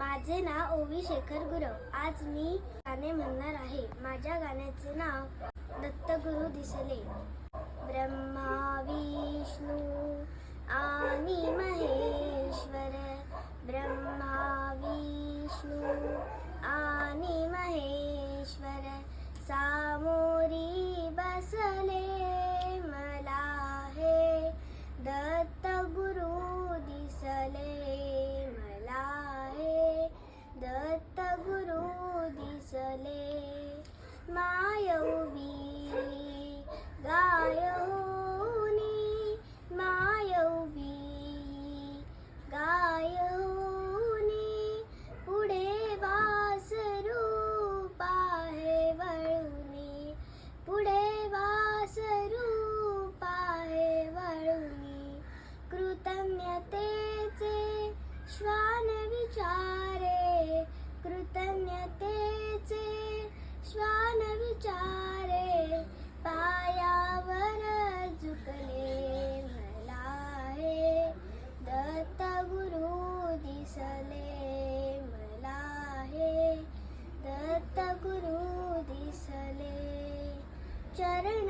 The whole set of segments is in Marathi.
माझे नाव ओवी शेखर गुरव. आज मी गाणे म्हणणार आहे. माझ्या गाण्याचे नाव दत्तगुरु दिसले. ब्रह्मा विष्णू आणि महेश्वर. ब्रह्मा विष्णू आणि महेश्वर. सामोरी बसले. चरण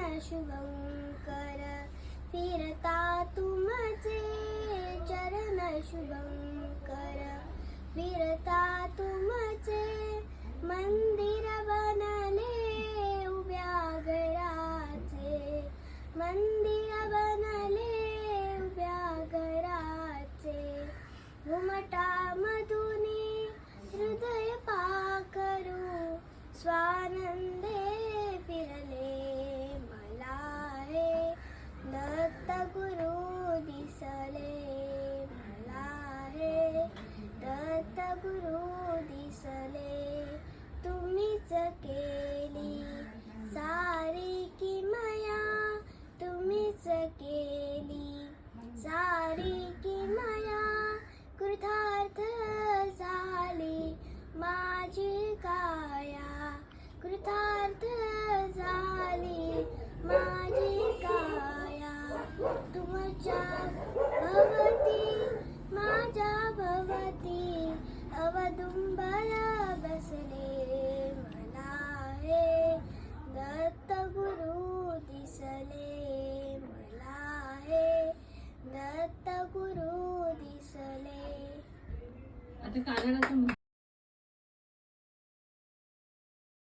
कृतार्थ झाली. माझी काया तुमच्या भवती माझ्या भवती अवदुंबर बसले मला हे दत्त गुरु दिसले. मला हे दत्त गुरु दिसले आता